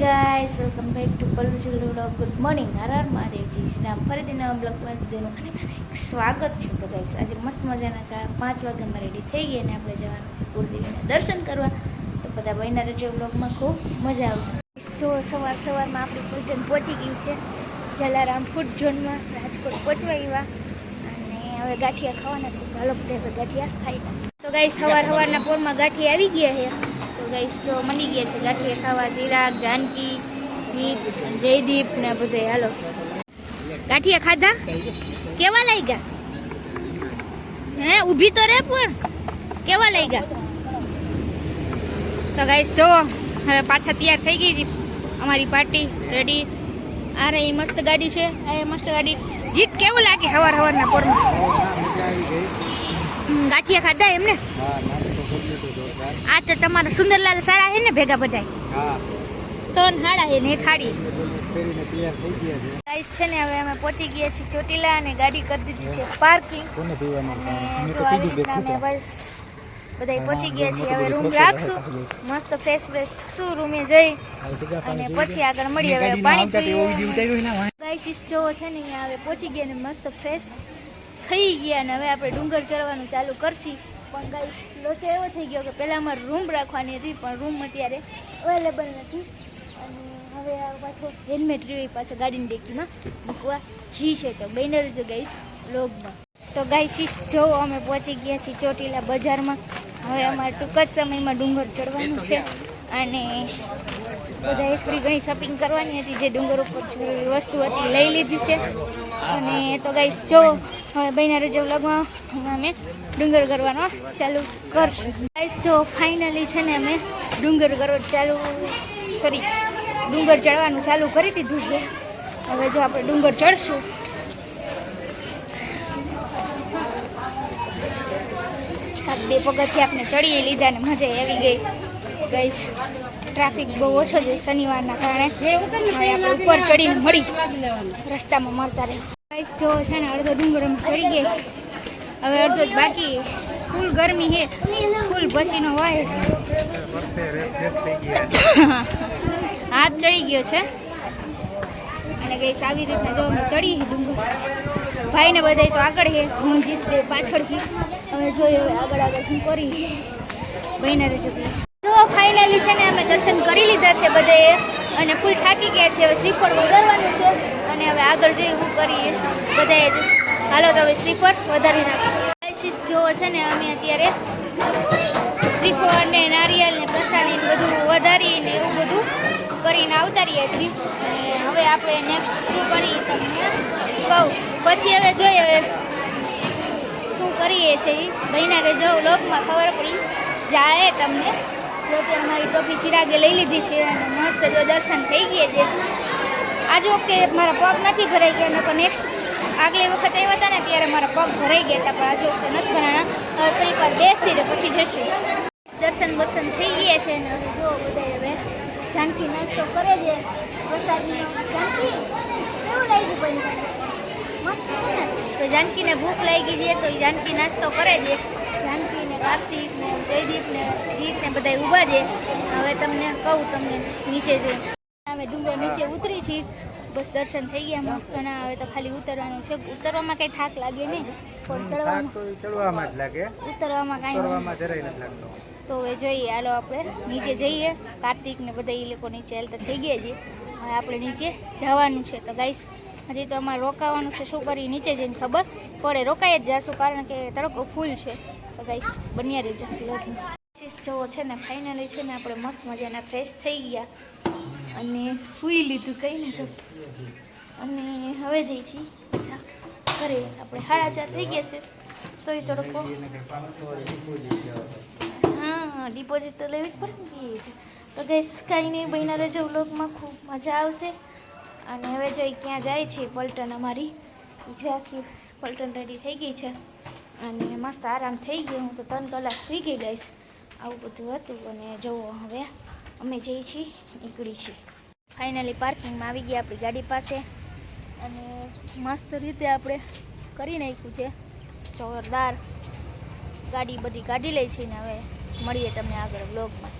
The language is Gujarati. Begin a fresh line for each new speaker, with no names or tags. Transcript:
ગાઈઝ વેલકમ બેક ટુ પલ્લુજુલ બ્લોગ ગુડ મોર્નિંગ હરાર મહાદેવજી શ્રીરામ ફરીથી નવા બ્લોગમાં તેનું સ્વાગત છે. તો ગાઈઝ આજે મસ્ત મજાના ચાર પાંચ વાગ્યામાં રેડી થઈ ગઈ અને આપણે જવાનું છે કુળદેવીના દર્શન કરવા. તો બધા બહેના રહેજો બ્લોગમાં ખૂબ મજા આવશે. જો સવાર સવારમાં આપણી ફૂલટન પહોંચી ગઈ છે. જલારામ ફૂડ ઝોનમાં રાજકોટ પહોંચવા આવ્યા. અને હવે ગાંઠિયા ખાવાના છે. હાલો બધા ગાંઠિયા ખાઈ તો ગાઈઝ સવાર સવારના પોરમાં ગાંઠિયા આવી ગયા છે. તો ગાઈસ જો મંડી ગયા છે ગાંઠિયા ખાવા, ચિરાગ, જાનકી, જીત, જયદીપ ને બધે. હાલો. ગાંઠિયા ખાધા? કેવા લાગ્યા? હે, ઊભી તો રે પણ. કેવા લાગ્યા? તો ગાઈસ જો, હવે પાછા તૈયાર થઈ ગઈ અમારી પાર્ટી. રેડી આ રહી મસ્ત ગાડી છે. આ મસ્ત ગાડી. જીત કેવું લાગે હવાર હવારના પોરમાં? ગાંઠિયા ખાધા એમને? આ તો તમારો સુંદરલાલ સાડા હે ને ભેગા બધા ત્રણ હાડા હે ને ખાડી. ગાઈસ છે. ને હવે અમે પહોંચી ગયા છીએ ચોટીલા અને ગાડી કરી દીધી છે પાર્કિંગ જો આવી રીતના અમે બસ બધા પહોંચી ગયા છીએ. હવે રૂમ રાખશું મસ્ત ફ્રેશ ફ્રેશ શું રૂમે જઈ અને પછી આગળ મળીએ. હવે પાણી પીવું ગાઈસ જો છે ને અહીંયા હવે પહોંચી ગયા ને મસ્ત ફ્રેશ થઈ ગયા ને હવે આપણે ડુંગર ચડવાનું ચાલુ કરશી. પણ ગાઈસ લોચો એવો થઈ ગયો કે પહેલાં અમારે રૂમ રાખવાની હતી, પણ રૂમ અત્યારે અવેલેબલ નથી. અને હવે પાછો હેલ્મેટ રહ્યું પાછો ગાડીની ડેકીમાં મૂકવા જી છે તો બેનર જો ગાઈસ લોગમાં તો ગાઈસ જો અમે પહોંચી ગયા છીએ ચોટીલા બજારમાં. હવે અમારે ટૂંક જ સમયમાં ડુંગર ચડવાનું છે. અને બધાએ થોડી ઘણી શોપિંગ કરવાની હતી, જે ડુંગર ઉપર વસ્તુ હતી લઈ લીધી છે. અને તો ગાઈસ જો, હવે બહેના રજા વ્લોગમાં અમે ડુંગર કરવાનો ચાલુ કરશું. ગાઈસ જો ફાઇનલી છે ને અમે ડુંગર કરવા ચાલુ સોરી ડુંગર ચડવાનું ચાલુ કરી દીધું છે. હવે જો આપણે ડુંગર ચડશું. બે પગથી આપણે ચડી લીધા ને મજા આવી ગઈ. ગઈશ ટ્રાફિક બહુ ઓછો છે શનિવારના કારણે. આપણે ઉપર ચડીને મળી રસ્તામાં મળતા રહે. જો છે ને અડધો ડુંગર ચડી ગઈ. હવે અડધો જ બાકી ફૂલ ગરમી છે. ફૂલ પસીનો વાય છે. હાથ ચડી ગયો છે. અને ગઈ આવી રીતના જો અમે ચડી ડુંગર ભાઈને બધાય તો આગળ છે. હું જીત પાછળથી. હવે જોઈએ હવે આગળ આગળ હું કરી ભાઈને રજૂ તો ફાઇનલી છે ને અમે દર્શન કરી લીધા છે બધાએ. અને ફૂલ થાકી ગયા છે. હવે શ્રીફળ વધારવાનું છે. અને હવે આગળ જોઈએ શું કરીએ. બધાએ હાલો તો હવે શ્રીફળ વધારી નાખીએ. જોવો છે ને અમે અત્યારે શ્રીફળ ને નારિયેળ ને પ્રસાદી બધું વધારીને એવું બધું કરીને આવતા રહ્યા છીએ. અને હવે આપણે નેક્સ્ટ શું કરીએ તમને કહું. પછી હવે જોઈએ હવે શું કરીએ છીએ. એ બહેના રહેજો લોકમાં ખબર પડી. જાય તમને. જો કે અમારી ટોપી ચિરાગે લઈ લીધી છે અને મસ્ત જો દર્શન થઈ ગયા છે. આજ વખતે મારા પગ નથી ભરાઈ ગયા, નકર નેક્સ્ટ આગલી વખત આવ્યા હતા ને ત્યારે મારા પગ ભરાઈ ગયા હતા, પણ આજે વખતે નથી ભરાણા. હવે થોડીક વાર બેસી ને પછી જશું. દર્શન બર્શન થઈ ગયા છે ને હવે જો બધા હવે જાનકી નાસ્તો કરે છે. પ્રસાદીનો જાનકી કેવું લાગ્યું પછી મસ્ત તો જાનકીને ભૂખ લાગી છે, તો જાનકી નાસ્તો કરે છે. કાર્તિક ને જયદીપ ને જીત ને બધા ઊભા છે. હવે તમને કહું તમને નીચે જઈ અમે ડુંગર નીચે ઉતરી છીએ બસ દર્શન થઈ ગયા મસ્ત. ના હવે તો ખાલી ઉતરવાનું છે. ઉતરવામાં કઈ થાક લાગે નહીં. પણ ચડવામાં
ચડવામાં જ લાગે.
ઉતરવામાં કાંઈ.
ઉતરવામાં જરાય નથી લાગતો.
તો હવે જોઈએ હાલો આપણે નીચે જઈએ. કાર્તિક ને બધા એ લોકો નીચે હાલતા થઈ ગયા છે. હવે આપણે નીચે જવાનું છે. તો ગાઈસ હજી તો અમારે રોકાવાનું છે. શું કરી નીચે જઈને ખબર પડે. રોકાઈ જ જશું કારણ કે તડકો ફૂલ છે. તો ગાઈસ બન્યા રહેજો લોટનું જવો છે ને ફાઇનલી છે ને, આપણે મસ્ત મજાના ફ્રેશ થઈ ગયા. અને સૂઈ લીધું કંઈ ને તો. અને હવે જઈ છીએ ઘરે. આપણે સાડા ચાર થઈ ગયા છે. તોય તડકો. હા ડિપોઝિટ તો લેવી જ પડે ને તો ગઈસ, કાંઈ નહીં બહેના રહેજો વ્લોગમાં. ખૂબ મજા આવશે. અને હવે જોઈ ક્યાં જાય છે, પલટન અમારી. જે, આખી પલટન રેડી થઈ ગઈ છે. અને મસ્ત આરામ થઈ ગયો. હું તો ત્રણ કલાક સુઈ ગઈ ગઈશ આવું બધું હતું અને જુઓ હવે અમે જઈએ છીએ, નીકળી છીએ. ફાઇનલી પાર્કિંગમાં આવી ગયા આપણી ગાડી પાસે. અને મસ્ત રીતે આપણે કરી નાખ્યું છે. જોરદાર ગાડી બધી કાઢી લઈ છે ને હવે મળીએ તમને આગળ બ્લોગમાં